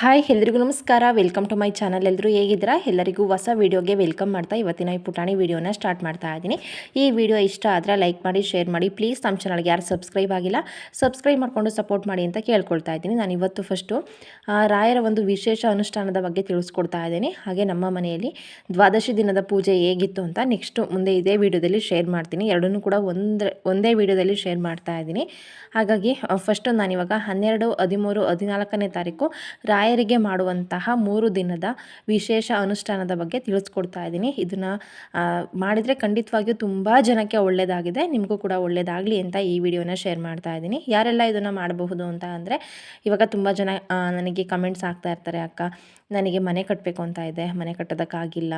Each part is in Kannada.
ಹಾಯ್, ಎಲ್ರಿಗೂ ನಮಸ್ಕಾರ. ವೆಲ್ಕಮ್ ಟು ಮೈ ಚಾನಲ್ ಎಲ್ಲರೂ ಹೇಗಿದ್ದೀರಾ? ಎಲ್ಲರಿಗೂ ಹೊಸ ವೀಡಿಯೋಗೆ ವೆಲ್ಕಮ್ ಮಾಡ್ತಾ ಇವತ್ತಿನ ಈ ಪುಟಾಣಿ ವೀಡಿಯೋನ ಸ್ಟಾರ್ಟ್ ಮಾಡ್ತಾ ಇದ್ದೀನಿ. ಈ ವಿಡಿಯೋ ಇಷ್ಟ ಆದರೆ ಲೈಕ್ ಮಾಡಿ ಶೇರ್ ಮಾಡಿ. ಪ್ಲೀಸ್ ನಮ್ಮ ಚಾನಲ್ಗೆ ಯಾರು ಸಬ್ಸ್ಕ್ರೈಬ್ ಆಗಿಲ್ಲ ಸಬ್ಸ್ಕ್ರೈಬ್ ಮಾಡಿಕೊಂಡು ಸಪೋರ್ಟ್ ಮಾಡಿ ಅಂತ ಕೇಳ್ಕೊಳ್ತಾ ಇದ್ದೀನಿ. ನಾನು ಇವತ್ತು ಫಸ್ಟು ರಾಯರ ಒಂದು ವಿಶೇಷ ಅನುಷ್ಠಾನದ ಬಗ್ಗೆ ತಿಳಿಸ್ಕೊಡ್ತಾ ಇದ್ದೀನಿ. ಹಾಗೆ ನಮ್ಮ ಮನೆಯಲ್ಲಿ ದ್ವಾದಶಿ ದಿನದ ಪೂಜೆ ಹೇಗಿತ್ತು ಅಂತ ನೆಕ್ಸ್ಟು ಮುಂದೆ ಇದೇ ವಿಡಿಯೋದಲ್ಲಿ ಶೇರ್ ಮಾಡ್ತೀನಿ. ಎರಡನ್ನೂ ಕೂಡ ಒಂದೇ ಒಂದೇ ವಿಡಿಯೋದಲ್ಲಿ ಶೇರ್ ಮಾಡ್ತಾ ಇದ್ದೀನಿ. ಹಾಗಾಗಿ ಫಸ್ಟು ನಾನಿವಾಗ ಹನ್ನೆರಡು, ಹದಿಮೂರು, ಹದಿನಾಲ್ಕನೇ ತಾರೀಕು ರಾಯರಿಗೆ ಮಾಡುವಂತಹ ಮೂರು ದಿನದ ವಿಶೇಷ ಅನುಷ್ಠಾನದ ಬಗ್ಗೆ ತಿಳಿಸ್ಕೊಡ್ತಾ ಇದ್ದೀನಿ. ಇದನ್ನು ಮಾಡಿದರೆ ಖಂಡಿತವಾಗಿಯೂ ತುಂಬ ಜನಕ್ಕೆ ಒಳ್ಳೆಯದಾಗಿದೆ ನಿಮಗೂ ಕೂಡ ಒಳ್ಳೆಯದಾಗಲಿ ಅಂತ ಈ ವಿಡಿಯೋನ ಶೇರ್ ಮಾಡ್ತಾ ಇದ್ದೀನಿ. ಯಾರೆಲ್ಲ ಇದನ್ನು ಮಾಡಬಹುದು ಅಂತ ಅಂದರೆ, ಇವಾಗ ತುಂಬ ಜನ ನನಗೆ ಕಮೆಂಟ್ಸ್ ಆಗ್ತಾ ಇರ್ತಾರೆ, ಅಕ್ಕ, ನನಗೆ ಮನೆ ಕಟ್ಟಬೇಕು ಅಂತ ಇದೆ, ಮನೆ ಕಟ್ಟೋದಕ್ಕಾಗಿಲ್ಲ,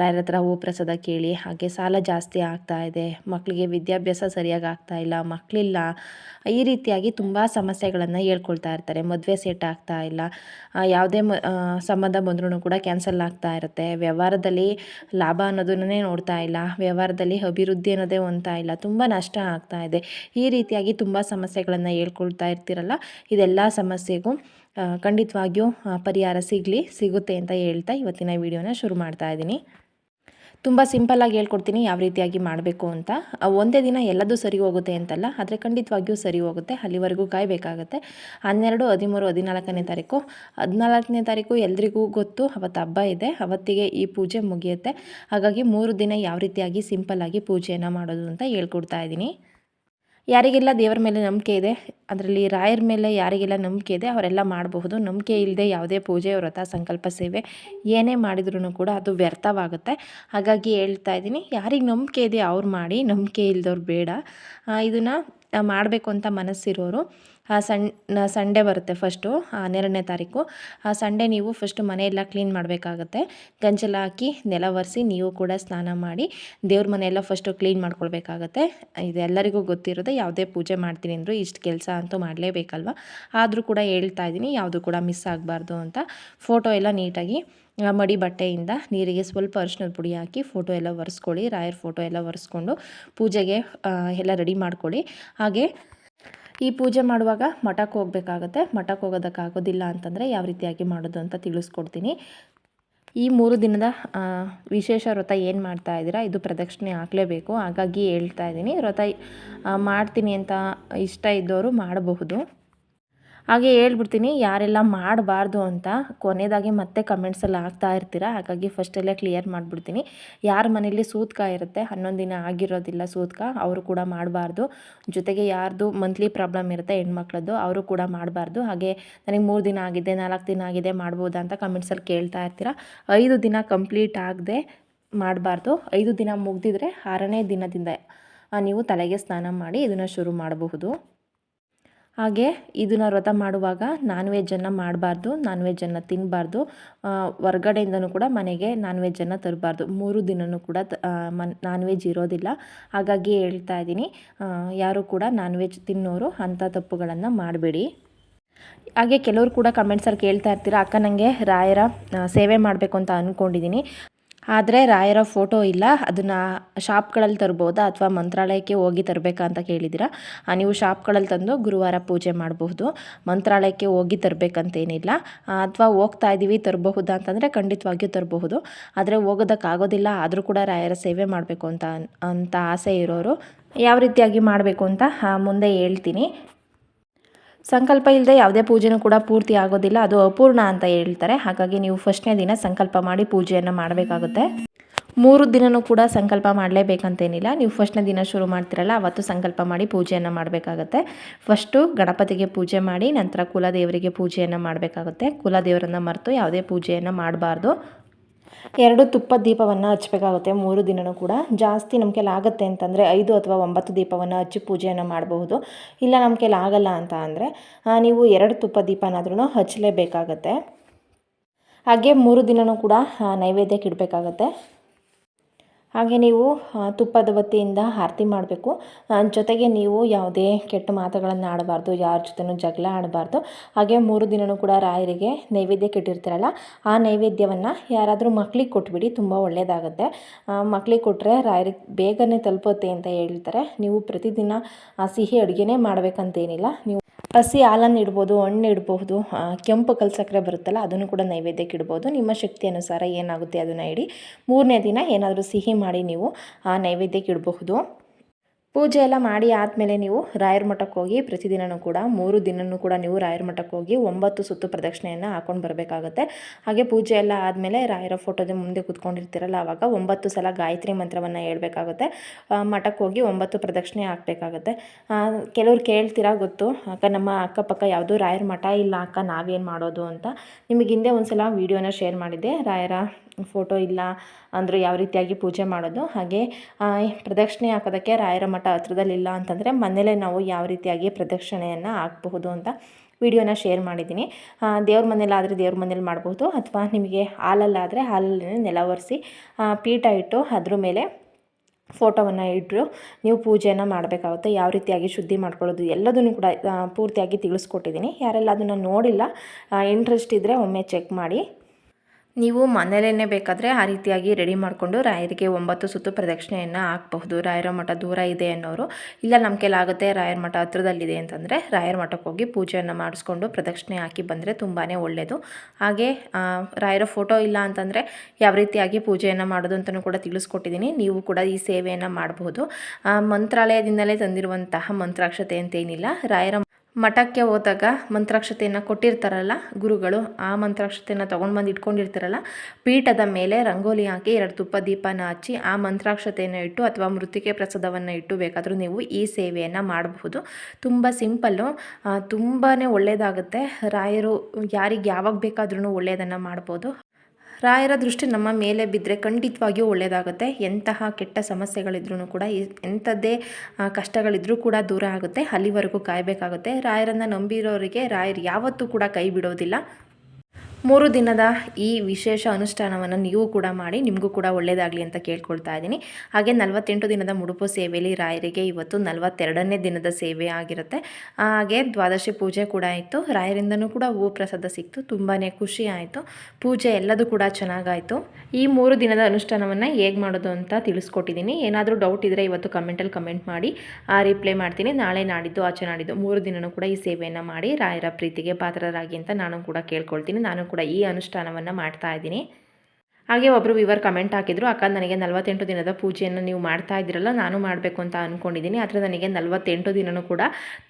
ರಾಯರ ಹತ್ರ ಹೂ ಪ್ರಸಾದ ಕೇಳಿ, ಹಾಗೆ ಸಾಲ ಜಾಸ್ತಿ ಆಗ್ತಾ ಇದೆ ಮಕ್ಕಳಿಗೆ ವಿದ್ಯಾಭ್ಯಾಸ ಸರಿಯಾಗಿ ಆಗ್ತಾ ಇಲ್ಲ ಮಕ್ಕಳಿಲ್ಲ ಈ ರೀತಿಯಾಗಿ ತುಂಬ ಸಮಸ್ಯೆಗಳನ್ನು ಹೇಳ್ಕೊಳ್ತಾ ಇರ್ತಾರೆ. ಮದುವೆ ಸೆಟ್ ಆಗ್ತಾ ಇಲ್ಲ ಯಾವುದೇ ಮ ಸಂಬಂಧ ಬಂದ್ರೂ ಕೂಡ ಕ್ಯಾನ್ಸಲ್ ಆಗ್ತಾ ಇರುತ್ತೆ. ವ್ಯವಹಾರದಲ್ಲಿ ಲಾಭ ಅನ್ನೋದನ್ನೇ ನೋಡ್ತಾ ಇಲ್ಲ. ವ್ಯವಹಾರದಲ್ಲಿ ಅಭಿವೃದ್ಧಿ ಅನ್ನೋದೇ ಹೊಂದ್ತಾ ಇಲ್ಲ. ತುಂಬ ನಷ್ಟ ಆಗ್ತಾ ಇದೆ. ಈ ರೀತಿಯಾಗಿ ತುಂಬ ಸಮಸ್ಯೆಗಳನ್ನು ಹೇಳ್ಕೊಳ್ತಾ ಇರ್ತೀರಲ್ಲ, ಇದೆಲ್ಲ ಸಮಸ್ಯೆಗೂ ಖಂಡಿತವಾಗಿಯೂ ಪರಿಹಾರ ಸಿಗಲಿ, ಸಿಗುತ್ತೆ ಅಂತ ಹೇಳ್ತಾ ಇವತ್ತಿನ ವಿಡಿಯೋನ ಶುರು ಮಾಡ್ತಾ ಇದ್ದೀನಿ. ತುಂಬ ಸಿಂಪಲ್ಲಾಗಿ ಹೇಳ್ಕೊಡ್ತೀನಿ ಯಾವ ರೀತಿಯಾಗಿ ಮಾಡಬೇಕು ಅಂತ. ಒಂದೇ ದಿನ ಎಲ್ಲದೂ ಸರಿ ಹೋಗುತ್ತೆ ಅಂತಲ್ಲ, ಆದರೆ ಖಂಡಿತವಾಗಿಯೂ ಸರಿ ಹೋಗುತ್ತೆ. ಅಲ್ಲಿವರೆಗೂ ಕಾಯಬೇಕಾಗತ್ತೆ. ಹನ್ನೆರಡು, ಹದಿಮೂರು, ಹದಿನಾಲ್ಕನೇ ತಾರೀಕು. ಹದಿನಾಲ್ಕನೇ ತಾರೀಕು ಎಲ್ರಿಗೂ ಗೊತ್ತು, ಅವತ್ತು ಹಬ್ಬ ಇದೆ. ಅವತ್ತಿಗೆ ಈ ಪೂಜೆ ಮುಗಿಯುತ್ತೆ. ಹಾಗಾಗಿ ಮೂರು ದಿನ ಯಾವ ರೀತಿಯಾಗಿ ಸಿಂಪಲ್ಲಾಗಿ ಪೂಜೆಯನ್ನು ಮಾಡೋದು ಅಂತ ಹೇಳ್ಕೊಡ್ತಾ ಇದ್ದೀನಿ. ಯಾರಿಗೆಲ್ಲ ದೇವರ ಮೇಲೆ ನಂಬಿಕೆ ಇದೆ, ಅದರಲ್ಲಿ ರಾಯರ ಮೇಲೆ ಯಾರಿಗೆಲ್ಲ ನಂಬಿಕೆ ಇದೆ, ಅವರೆಲ್ಲ ಮಾಡಬಹುದು. ನಂಬಿಕೆ ಇಲ್ಲದೆ ಯಾವುದೇ ಪೂಜೆ, ವ್ರತ, ಸಂಕಲ್ಪ, ಸೇವೆ ಏನೇ ಮಾಡಿದ್ರೂ ಕೂಡ ಅದು ವ್ಯರ್ಥವಾಗುತ್ತೆ. ಹಾಗಾಗಿ ಹೇಳ್ತಾ ಇದ್ದೀನಿ, ಯಾರಿಗೆ ನಂಬಿಕೆ ಇದೆ ಅವ್ರು ಮಾಡಿ, ನಂಬಿಕೆ ಇಲ್ದವ್ರು ಬೇಡ. ಇದನ್ನು ಮಾಡಬೇಕು ಅಂತ ಮನಸ್ಸಿರೋರು. ಆ ಸಣ್ಣ ಸಂಡೇ ಬರುತ್ತೆ ಫಸ್ಟು ಹನ್ನೆರಡನೇ ತಾರೀಕು. ಆ ಸಂಡೇ ನೀವು ಫಸ್ಟು ಮನೆಯೆಲ್ಲ ಕ್ಲೀನ್ ಮಾಡಬೇಕಾಗತ್ತೆ. ಗಂಜಲ ಹಾಕಿ, ನೆಲ ಒರೆಸಿ ನೀವು ಕೂಡ ಸ್ನಾನ ಮಾಡಿ, ದೇವ್ರ ಮನೆಯೆಲ್ಲ ಫಸ್ಟು ಕ್ಲೀನ್ ಮಾಡ್ಕೊಳ್ಬೇಕಾಗತ್ತೆ. ಇದೆಲ್ಲರಿಗೂ ಗೊತ್ತಿರೋದೆ ಯಾವುದೇ ಪೂಜೆ ಮಾಡ್ತೀನಿ ಅಂದರೂ ಇಷ್ಟು ಕೆಲಸ ಅಂತೂ ಮಾಡಲೇಬೇಕಲ್ವ? ಆದರೂ ಕೂಡ ಹೇಳ್ತಾ ಇದ್ದೀನಿ, ಯಾವುದು ಕೂಡ ಮಿಸ್ ಆಗಬಾರ್ದು ಅಂತ. ಫೋಟೋ ಎಲ್ಲ ನೀಟಾಗಿ ಮಡಿ ಬಟ್ಟೆಯಿಂದ ನೀರಿಗೆ ಸ್ವಲ್ಪ ಅರಿಶಿನದ ಪುಡಿ ಹಾಕಿ ಫೋಟೋ ಎಲ್ಲ ಒರೆಸ್ಕೊಳ್ಳಿ, ರಾಯರ್ ಫೋಟೋ ಎಲ್ಲ ಒರೆಸ್ಕೊಂಡು ಪೂಜೆಗೆ ಎಲ್ಲ ರೆಡಿ ಮಾಡ್ಕೊಳ್ಳಿ. ಹಾಗೆ ಈ ಪೂಜೆ ಮಾಡುವಾಗ ಮಠಕ್ಕೆ ಹೋಗಬೇಕಾಗತ್ತೆ. ಮಠಕ್ಕೆ ಹೋಗೋದಕ್ಕಾಗೋದಿಲ್ಲ ಅಂತಂದರೆ ಯಾವ ರೀತಿಯಾಗಿ ಮಾಡೋದು ಅಂತ ತಿಳಿಸ್ಕೊಡ್ತೀನಿ. ಈ ಮೂರು ದಿನದ ವಿಶೇಷ ವ್ರತ ಏನು ಮಾಡ್ತಾ ಇದ್ದೀರಾ? ಇದು ಪ್ರದಕ್ಷಿಣೆ ಹಾಕಲೇಬೇಕು. ಹಾಗಾಗಿ ಹೇಳ್ತಾ ಇದ್ದೀನಿ. ವ್ರತ ಮಾಡ್ತೀನಿ ಅಂತ ಇಷ್ಟ ಇದ್ದವರು ಮಾಡಬಹುದು. ಹಾಗೆ ಹೇಳ್ಬಿಡ್ತೀನಿ, ಯಾರೆಲ್ಲ ಮಾಡಬಾರ್ದು ಅಂತ ಕೊನೆಯದಾಗಿ ಮತ್ತೆ ಕಮೆಂಟ್ಸಲ್ಲಿ ಆಗ್ತಾ ಇರ್ತೀರ, ಹಾಗಾಗಿ ಫಸ್ಟಲ್ಲೇ ಕ್ಲಿಯರ್ ಮಾಡಿಬಿಡ್ತೀನಿ. ಯಾರ ಮನೇಲಿ ಸೂತ್ಕ ಇರುತ್ತೆ, ಹನ್ನೊಂದು ದಿನ ಆಗಿರೋದಿಲ್ಲ ಸೂತ್ಕ, ಅವರು ಕೂಡ ಮಾಡಬಾರ್ದು. ಜೊತೆಗೆ ಯಾರ್ದು ಮಂತ್ಲಿ ಪ್ರಾಬ್ಲಮ್ ಇರುತ್ತೆ, ಹೆಣ್ಮಕ್ಳದ್ದು, ಅವರು ಕೂಡ ಮಾಡಬಾರ್ದು. ಹಾಗೆ ನನಗೆ ಮೂರು ದಿನ ಆಗಿದೆ, ನಾಲ್ಕು ದಿನ ಆಗಿದೆ, ಮಾಡ್ಬೋದಾ ಅಂತ ಕಮೆಂಟ್ಸಲ್ಲಿ ಕೇಳ್ತಾ ಇರ್ತೀರ. ಐದು ದಿನ ಕಂಪ್ಲೀಟ್ ಆಗದೆ ಮಾಡಬಾರ್ದು. ಐದು ದಿನ ಮುಗ್ದಿದ್ರೆ ಆರನೇ ದಿನದಿಂದ ನೀವು ತಲೆಗೆ ಸ್ನಾನ ಮಾಡಿ ಇದನ್ನು ಶುರು ಮಾಡಬಹುದು. ಹಾಗೆ ಇದನ್ನು ವ್ರತ ಮಾಡುವಾಗ ನಾನ್ ವೆಜ್ಜನ್ನು ಮಾಡಬಾರ್ದು ನಾನ್ ವೆಜ್ಜನ್ನು ತಿನ್ನಬಾರ್ದು ಹೊರ್ಗಡೆಯಿಂದನೂ ಕೂಡ ಮನೆಗೆ ನಾನ್ ವೆಜ್ಜನ್ನು ತರಬಾರ್ದು. ಮೂರು ದಿನವೂ ಕೂಡ ಮನ್ ನಾನ್ ವೆಜ್ ಇರೋದಿಲ್ಲ. ಹಾಗಾಗಿ ಹೇಳ್ತಾ ಇದ್ದೀನಿ ಯಾರು ಕೂಡ ನಾನ್ ವೆಜ್ ತಿನ್ನೋರು ಅಂಥ ತಪ್ಪುಗಳನ್ನು ಮಾಡಬೇಡಿ. ಹಾಗೆ ಕೆಲವರು ಕೂಡ ಕಮೆಂಟ್ಸಲ್ಲಿ ಕೇಳ್ತಾ ಇರ್ತೀರ, ಅಕ್ಕ ನನಗೆ ರಾಯರ ಸೇವೆ ಮಾಡಬೇಕು ಅಂತ ಅಂದ್ಕೊಂಡಿದ್ದೀನಿ ಆದರೆ ರಾಯರ ಫೋಟೋ ಇಲ್ಲ. ಅದನ್ನು ಶಾಪ್ಗಳಲ್ಲಿ ತರ್ಬೋದಾ ಅಥವಾ ಮಂತ್ರಾಲಯಕ್ಕೆ ಹೋಗಿ ತರಬೇಕಾ ಅಂತ ಕೇಳಿದ್ದೀರಾ ನೀವು ಶಾಪ್ಗಳಲ್ಲಿ ತಂದು ಗುರುವಾರ ಪೂಜೆ ಮಾಡಬಹುದು. ಮಂತ್ರಾಲಯಕ್ಕೆ ಹೋಗಿ ತರಬೇಕಂತೇನಿಲ್ಲ. ಅಥವಾ ಹೋಗ್ತಾ ಇದ್ದೀವಿ ತರಬಹುದಾ ಅಂತಂದರೆ ಖಂಡಿತವಾಗಿಯೂ ತರಬಹುದು. ಆದರೆ ಹೋಗೋದಕ್ಕಾಗೋದಿಲ್ಲ. ಆದರೂ ಕೂಡ ರಾಯರ ಸೇವೆ ಮಾಡಬೇಕು ಅಂತ ಅಂತ ಆಸೆ ಇರೋರು ಯಾವ ರೀತಿಯಾಗಿ ಮಾಡಬೇಕು ಅಂತ ಮುಂದೆ ಹೇಳ್ತೀನಿ. ಸಂಕಲ್ಪ ಇಲ್ಲದೆ ಯಾವುದೇ ಪೂಜೆನೂ ಕೂಡ ಪೂರ್ತಿ ಆಗೋದಿಲ್ಲ. ಅದು ಅಪೂರ್ಣ ಅಂತ ಹೇಳ್ತಾರೆ. ಹಾಗಾಗಿ ನೀವು ಫಸ್ಟ್ನೇ ದಿನ ಸಂಕಲ್ಪ ಮಾಡಿ ಪೂಜೆಯನ್ನು ಮಾಡಬೇಕಾಗುತ್ತೆ. ಮೂರು ದಿನನೂ ಕೂಡ ಸಂಕಲ್ಪ ಮಾಡಲೇಬೇಕಂತೇನಿಲ್ಲ. ನೀವು ಫಸ್ಟ್ನೇ ದಿನ ಶುರು ಮಾಡ್ತಿರಲ್ಲ, ಅವತ್ತು ಸಂಕಲ್ಪ ಮಾಡಿ ಪೂಜೆಯನ್ನು ಮಾಡಬೇಕಾಗುತ್ತೆ. ಫಸ್ಟು ಗಣಪತಿಗೆ ಪೂಜೆ ಮಾಡಿ, ನಂತರ ಕುಲದೇವರಿಗೆ ಪೂಜೆಯನ್ನು ಮಾಡಬೇಕಾಗುತ್ತೆ. ಕುಲದೇವರನ್ನು ಮರೆತು ಯಾವುದೇ ಪೂಜೆಯನ್ನು ಮಾಡಬಾರ್ದು. ಎರಡು ತುಪ್ಪ ದೀಪವನ್ನು ಹಚ್ಚಬೇಕಾಗುತ್ತೆ ಮೂರು ದಿನವೂ ಕೂಡ. ಜಾಸ್ತಿ ನಮ್ಮ ಕೈಲಿ ಆಗುತ್ತೆ ಅಂತಂದರೆ ಐದು ಅಥವಾ ಒಂಬತ್ತು ದೀಪವನ್ನು ಹಚ್ಚಿ ಪೂಜೆಯನ್ನು ಮಾಡಬಹುದು. ಇಲ್ಲ ನಮ್ಮ ಕೈಲಿ ಆಗಲ್ಲ ಅಂತ ಅಂದರೆ ನೀವು ಎರಡು ತುಪ್ಪ ದೀಪನಾದ್ರೂ ಹಚ್ಚಲೇಬೇಕಾಗತ್ತೆ. ಹಾಗೆ ಮೂರು ದಿನವೂ ಕೂಡ ನೈವೇದ್ಯಕ್ಕೆ ಇಡಬೇಕಾಗತ್ತೆ. ಹಾಗೆ ನೀವು ತುಪ್ಪದ ಬತ್ತಿಯಿಂದ ಆರತಿ ಮಾಡಬೇಕು. ಜೊತೆಗೆ ನೀವು ಯಾವುದೇ ಕೆಟ್ಟ ಮಾತುಗಳನ್ನು ಆಡಬಾರ್ದು, ಯಾರ ಜೊತೆನೂ ಜಗಳ ಆಡಬಾರ್ದು. ಹಾಗೆ ಮೂರು ದಿನವೂ ಕೂಡ ರಾಯರಿಗೆ ನೈವೇದ್ಯಕ್ಕೆ ಇಟ್ಟಿರ್ತೀರಲ್ಲ ಆ ನೈವೇದ್ಯವನ್ನು ಯಾರಾದರೂ ಮಕ್ಳಿಗೆ ಕೊಟ್ಬಿಡಿ, ತುಂಬ ಒಳ್ಳೆಯದಾಗುತ್ತೆ ಮಕ್ಳಿಗೆ ಕೊಟ್ಟರೆ ರಾಯರಿಗೆ ಬೇಗನೆ ತಲುಪುತ್ತೆ ಅಂತ ಹೇಳ್ತಾರೆ. ನೀವು ಪ್ರತಿದಿನ ಸಿಹಿ ಅಡುಗೆನೇ ಮಾಡಬೇಕಂತೇನಿಲ್ಲ. ನೀವು ಹಸಿ ಹಾಲನ್ನು ಇಡ್ಬೋದು, ಹಣ್ಣು ಇಡಬಹುದು ಕೆಂಪು ಕಲ್ ಸಕ್ಕರೆ ಬರುತ್ತಲ್ಲ, ಅದನ್ನು ಕೂಡ ನೈವೇದ್ಯಕ್ಕೆ ಇಡ್ಬೋದು. ನಿಮ್ಮ ಶಕ್ತಿ ಅನುಸಾರ ಏನಾಗುತ್ತೆ ಅದನ್ನು ಇಡಿ. ಮೂರನೇ ದಿನ ಏನಾದರೂ ಸಿಹಿ ಮಾಡಿ ನೀವು, ಆ, ನೈವೇದ್ಯಕ್ಕೆ ಇಡಬಹುದು. ಪೂಜೆ ಎಲ್ಲ ಮಾಡಿ ಆದಮೇಲೆ ನೀವು ರಾಯರ ಮಠಕ್ಕೆ ಹೋಗಿ ಪ್ರತಿದಿನವೂ ಕೂಡ ಮೂರು ದಿನವೂ ಕೂಡ ನೀವು ರಾಯರ ಮಠಕ್ಕೆ ಹೋಗಿ ಒಂಬತ್ತು ಸುತ್ತು ಪ್ರದಕ್ಷಿಣೆಯನ್ನು ಹಾಕೊಂಡು ಬರಬೇಕಾಗುತ್ತೆ. ಹಾಗೆ ಪೂಜೆ ಎಲ್ಲ ಆದಮೇಲೆ ರಾಯರ ಫೋಟೋದ ಮುಂದೆ ಕೂತ್ಕೊಂಡಿರ್ತೀರಲ್ಲ ಆವಾಗ ಒಂಬತ್ತು ಸಲ ಗಾಯತ್ರಿ ಮಂತ್ರವನ್ನು ಹೇಳಬೇಕಾಗುತ್ತೆ. ಮಠಕ್ಕೆ ಹೋಗಿ ಒಂಬತ್ತು ಪ್ರದಕ್ಷಿಣೆ ಹಾಕಬೇಕಾಗುತ್ತೆ. ಕೆಲವ್ರು ಕೇಳ್ತೀರಾ ಗೊತ್ತು? ಅಕ್ಕ, ನಮ್ಮ ಅಕ್ಕಪಕ್ಕ ಯಾವುದು ರಾಯರ ಮಠ ಇಲ್ಲ, ಅಕ್ಕ, ನಾವೇನು ಮಾಡೋದು ಅಂತ. ನಿಮಗೆ ಹಿಂದೆ ಒಂದು ಸಲ ವೀಡಿಯೋನ ಶೇರ್ ಮಾಡಿದ್ದೆ. ರಾಯರ ಫೋಟೋ ಇಲ್ಲ ಅಂದರೆ ಯಾವ ರೀತಿಯಾಗಿ ಪೂಜೆ ಮಾಡೋದು, ಹಾಗೆ ಪ್ರದಕ್ಷಿಣೆ ಹಾಕೋದಕ್ಕೆ ರಾಯರ ಮಠ ಹತ್ರದಲ್ಲಿಲ್ಲ ಅಂತಂದರೆ ಮನೆಯಲ್ಲೇ ನಾವು ಯಾವ ರೀತಿಯಾಗಿ ಪ್ರದಕ್ಷಿಣೆಯನ್ನು ಹಾಕಬಹುದು ಅಂತ ವಿಡಿಯೋನ ಶೇರ್ ಮಾಡಿದ್ದೀನಿ. ದೇವ್ರ ಮನೇಲಾದರೆ ದೇವ್ರ ಮನೇಲಿ ಮಾಡಬಹುದು ಅಥವಾ ನಿಮಗೆ ಹಾಲಲ್ಲಾದರೆ ಹಾಲಲ್ಲಿ ನೆಲ ಒರೆಸಿ ಪೀಠ ಇಟ್ಟು ಅದ್ರ ಮೇಲೆ ಫೋಟೋವನ್ನು ಇಟ್ಟರು ನೀವು ಪೂಜೆಯನ್ನು ಮಾಡಬೇಕಾಗುತ್ತೆ, ಯಾವ ರೀತಿಯಾಗಿ ಶುದ್ಧಿ ಮಾಡ್ಕೊಳ್ಳೋದು ಎಲ್ಲದನ್ನು ಕೂಡ ಪೂರ್ತಿಯಾಗಿ ತಿಳಿಸ್ಕೊಟ್ಟಿದ್ದೀನಿ. ಯಾರೆಲ್ಲ ಅದನ್ನು ನೋಡಿಲ್ಲ ಇಂಟ್ರೆಸ್ಟ್ ಇದ್ದರೆ ಒಮ್ಮೆ ಚೆಕ್ ಮಾಡಿ. ನೀವು ಮನೆಯಲ್ಲೇ ಬೇಕಾದರೆ ಆ ರೀತಿಯಾಗಿ ರೆಡಿ ಮಾಡಿಕೊಂಡು ರಾಯರಿಗೆ ಒಂಬತ್ತು ಸುತ್ತು ಪ್ರದಕ್ಷಿಣೆಯನ್ನು ಹಾಕಬಹುದು. ರಾಯರ ಮಠ ದೂರ ಇದೆ ಅನ್ನೋರು. ಇಲ್ಲ ನಮ್ಮ ಕೈಲಾಗುತ್ತೆ ರಾಯರ ಮಠ ಹತ್ರದಲ್ಲಿದೆ ಅಂತಂದರೆ ರಾಯರ ಮಠಕ್ಕೆ ಹೋಗಿ ಪೂಜೆಯನ್ನು ಮಾಡಿಸ್ಕೊಂಡು ಪ್ರದಕ್ಷಿಣೆ ಹಾಕಿ ಬಂದರೆ ತುಂಬಾ ಒಳ್ಳೆಯದು ಹಾಗೆ ರಾಯರ ಫೋಟೋ ಇಲ್ಲ ಅಂತಂದರೆ ಯಾವ ರೀತಿಯಾಗಿ ಪೂಜೆಯನ್ನು ಮಾಡೋದು ಅಂತಲೂ ಕೂಡ ತಿಳಿಸ್ಕೊಟ್ಟಿದ್ದೀನಿ. ನೀವು ಕೂಡ ಈ ಸೇವೆಯನ್ನು ಮಾಡಬಹುದು. ಮಂತ್ರಾಲಯದಿಂದಲೇ ತಂದಿರುವಂತಹ ಮಂತ್ರಾಕ್ಷತೆ ಅಂತೇನಿಲ್ಲ ರಾಯರ ಮಠಕ್ಕೆ ಹೋದಾಗ ಮಂತ್ರಾಕ್ಷತೆಯನ್ನು ಕೊಟ್ಟಿರ್ತಾರಲ್ಲ ಗುರುಗಳು, ಆ ಮಂತ್ರಾಕ್ಷತೆಯನ್ನು ತೊಗೊಂಡು ಬಂದು ಇಟ್ಕೊಂಡಿರ್ತಾರಲ್ಲ, ಪೀಠದ ಮೇಲೆ ರಂಗೋಲಿ ಹಾಕಿ ಎರಡು ತುಪ್ಪ ದೀಪನ ಹಚ್ಚಿ ಆ ಮಂತ್ರಾಕ್ಷತೆಯನ್ನು ಇಟ್ಟು ಅಥವಾ ಮೃತ್ತಿಕೆ ಪ್ರಸಾದವನ್ನು ಇಟ್ಟು ಬೇಕಾದರೂ ನೀವು ಈ ಸೇವೆಯನ್ನು ಮಾಡಬಹುದು. ತುಂಬ ಸಿಂಪಲ್ಲು ತುಂಬಾ ಒಳ್ಳೆಯದಾಗುತ್ತೆ ರಾಯರು ಯಾರಿಗೆ ಯಾವಾಗ ಬೇಕಾದ್ರೂ ಒಳ್ಳೆಯದನ್ನು ಮಾಡ್ಬೋದು. ರಾಯರ ದೃಷ್ಟಿ ನಮ್ಮ ಮೇಲೆ ಬಿದ್ದರೆ ಖಂಡಿತವಾಗಿಯೂ ಒಳ್ಳೆಯದಾಗುತ್ತೆ. ಎಂತಹ ಕೆಟ್ಟ ಸಮಸ್ಯೆಗಳಿದ್ರೂ ಕೂಡ ಎಂಥದ್ದೇ ಕಷ್ಟಗಳಿದ್ರೂ ಕೂಡ ದೂರ ಆಗುತ್ತೆ. ಅಲ್ಲಿವರೆಗೂ ಕಾಯಬೇಕಾಗುತ್ತೆ. ರಾಯರನ್ನು ನಂಬಿರೋರಿಗೆ ರಾಯರು ಯಾವತ್ತೂ ಕೂಡ ಕೈ ಬಿಡೋದಿಲ್ಲ. ಮೂರು ದಿನದ ಈ ವಿಶೇಷ ಅನುಷ್ಠಾನವನ್ನು ನೀವು ಕೂಡ ಮಾಡಿ, ನಿಮಗೂ ಕೂಡ ಒಳ್ಳೆಯದಾಗಲಿ ಅಂತ ಕೇಳ್ಕೊಳ್ತಾ ಇದ್ದೀನಿ. ಹಾಗೆ ನಲವತ್ತೆಂಟು ದಿನದ ಮುಡುಪು ಸೇವೆಯಲ್ಲಿ ರಾಯರಿಗೆ ಇವತ್ತು ನಲವತ್ತೆರಡನೇ ದಿನದ ಸೇವೆ ಆಗಿರುತ್ತೆ. ಹಾಗೆ ದ್ವಾದಶಿ ಪೂಜೆ ಕೂಡ ಆಯಿತು. ರಾಯರಿಂದನೂ ಕೂಡ ಹೂ ಪ್ರಸಾದ ಸಿಕ್ತು. ತುಂಬಾ ಖುಷಿ ಆಯಿತು. ಪೂಜೆ ಎಲ್ಲದೂ ಕೂಡ ಚೆನ್ನಾಗಾಯಿತು. ಈ ಮೂರು ದಿನದ ಅನುಷ್ಠಾನವನ್ನು ಹೇಗೆ ಮಾಡೋದು ಅಂತ ತಿಳಿಸ್ಕೊಟ್ಟಿದ್ದೀನಿ. ಏನಾದರೂ ಡೌಟ್ ಇದ್ದರೆ ಇವತ್ತು ಕಮೆಂಟಲ್ಲಿ ಕಮೆಂಟ್ ಮಾಡಿ, ಆ ರಿಪ್ಲೈ ಮಾಡ್ತೀನಿ. ನಾಳೆ ನಾಡಿದ್ದು, ಆಚೆ ನಾಡಿದ್ದು ಮೂರು ದಿನವೂ ಕೂಡ ಈ ಸೇವೆಯನ್ನು ಮಾಡಿ, ರಾಯರ ಪ್ರೀತಿಗೆ ಪಾತ್ರರಾಗಿ ಅಂತ ನಾನು ಕೂಡ ಕೇಳ್ಕೊಳ್ತೀನಿ. ನಾನು ಕೂಡ ಈ ಅನುಷ್ಠಾನವನ್ನು ಮಾಡ್ತಾ ಇದ್ದೀನಿ. ಹಾಗೆ ಒಬ್ಬರು ವಿವರ್ ಕಮೆಂಟ್ ಹಾಕಿದ್ರು ಅಕ್ಕ ನನಗೆ ನಲವತ್ತೆಂಟು ದಿನದ ಪೂಜೆಯನ್ನು ನೀವು ಮಾಡ್ತಾ ಇದ್ದೀರಲ್ಲ ನಾನು ಮಾಡಬೇಕು ಅಂತ ಅಂದ್ಕೊಂಡಿದ್ದೀನಿ ಆದರೆ ನನಗೆ ನಲವತ್ತೆಂಟು ದಿನವೂ ಕೂಡ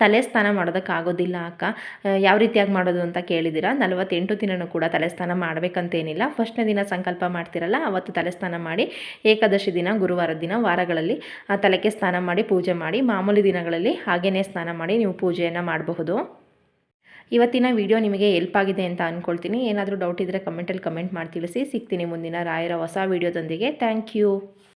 ತಲೆ ಸ್ನಾನ ಮಾಡೋದಕ್ಕಾಗೋದಿಲ್ಲ ಅಕ್ಕ. ಯಾವ ರೀತಿಯಾಗಿ ಮಾಡೋದು ಅಂತ ಕೇಳಿದ್ದೀರಾ? ನಲವತ್ತೆಂಟು ದಿನವೂ ಕೂಡ ತಲೆ ಸ್ನಾನ ಮಾಡಬೇಕಂತೇನಿಲ್ಲ. ಫಸ್ಟ್ನೇ ದಿನ ಸಂಕಲ್ಪ ಮಾಡ್ತಿರಲ್ಲ ಅವತ್ತು ತಲೆ ಸ್ನಾನ ಮಾಡಿ ಏಕಾದಶಿ ದಿನ ಗುರುವಾರದ ದಿನ ವಾರಗಳಲ್ಲಿ ಆ, ತಲೆಗೆ ಸ್ನಾನ ಮಾಡಿ ಪೂಜೆ ಮಾಡಿ ಮಾಮೂಲಿ ದಿನಗಳಲ್ಲಿ ಹಾಗೆಯೇ ಸ್ನಾನ ಮಾಡಿ ನೀವು ಪೂಜೆಯನ್ನು ಮಾಡಬಹುದು. ಇವತ್ತಿನ ವಿಡಿಯೋ ನಿಮಗೆ ಹೆಲ್ಪ್ ಆಗಿದೆ ಅಂತ ಅಂದ್ಕೊಳ್ತೀನಿ ಏನಾದರೂ ಡೌಟ್ ಇದ್ದರೆ ಕಮೆಂಟಲ್ಲಿ ಕಮೆಂಟ್ ಮಾಡಿ ತಿಳಿಸಿ. ಸಿಗ್ತೀನಿ ಮುಂದಿನ ರಾಯರ ಹೊಸ ವಿಡಿಯೋದೊಂದಿಗೆ. Thank you